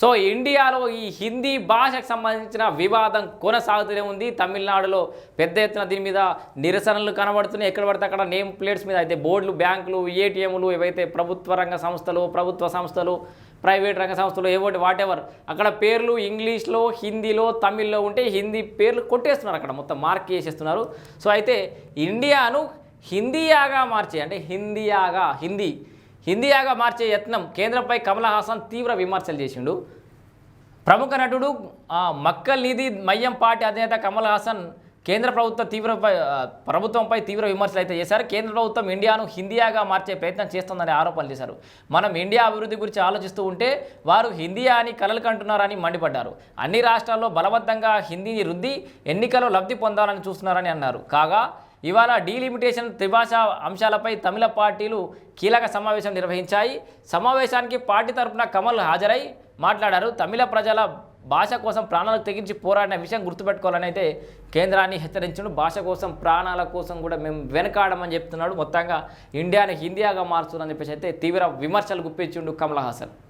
So ఇండియాలో ఈ హిందీ భాషకు సంబంధించిన వివాదం కొనసాగుతూనే ఉంది. తమిళనాడులో పెద్ద ఎత్తున దీని మీద నిరసనలు కనబడుతున్నాయి. ఎక్కడ పడితే అక్కడ నేమ్ ప్లేట్స్ మీద అయితే బోర్డులు బ్యాంకులు ఏటీఎంలు ఏవైతే ప్రభుత్వ రంగ సంస్థలు ప్రభుత్వ సంస్థలు ప్రైవేట్ రంగ సంస్థలు ఏవోటి వాటెవర్ అక్కడ పేర్లు ఇంగ్లీష్లో హిందీలో తమిళ్ళో ఉంటే హిందీ పేర్లు కొట్టేస్తున్నారు అక్కడ. మొత్తం మార్క్ చేసేస్తున్నారు. సో అయితే ఇండియాను హిందీయాగా మార్చి అంటే హిందీయాగా హిందీ హిందీయాగా మార్చే యత్నం కేంద్రంపై కమల్ హాసన్ తీవ్ర విమర్శలు చేసిండు. ప్రముఖ నటుడు మక్కల్ నిధి మయ్యం పార్టీ అధినేత కమల్ హాసన్ కేంద్ర ప్రభుత్వ తీవ్ర ప్రభుత్వంపై తీవ్ర విమర్శలు అయితే చేశారు. కేంద్ర ప్రభుత్వం ఇండియాను హిందీయాగా మార్చే ప్రయత్నం చేస్తుందని ఆరోపణలు చేశారు. మనం ఇండియా అభివృద్ధి గురించి ఆలోచిస్తూ ఉంటే వారు హిందీయా అని కలలు కంటున్నారని మండిపడ్డారు. అన్ని రాష్ట్రాల్లో బలవంతంగా హిందీని రుద్ది ఎన్నికల్లో లబ్ధి పొందాలని చూస్తున్నారని అన్నారు. కాగా ఇవాళ డీలిమిటేషన్ త్రిభాష అంశాలపై తమిళ పార్టీలు కీలక సమావేశం నిర్వహించాయి. సమావేశానికి పార్టీ తరపున కమల్ హాజరై మాట్లాడారు. తమిళ ప్రజల భాష కోసం ప్రాణాలకు తెగించి పోరాడిన విషయం గుర్తుపెట్టుకోవాలని అయితే కేంద్రాన్ని హెచ్చరించడం. భాష కోసం ప్రాణాల కోసం కూడా మేము వెనకాడమని చెప్తున్నాడు. మొత్తంగా ఇండియాని హిందీగా మారుస్తుందని చెప్పేసి అయితే తీవ్ర విమర్శలు గుప్పించిండు కమల్ హాసన్.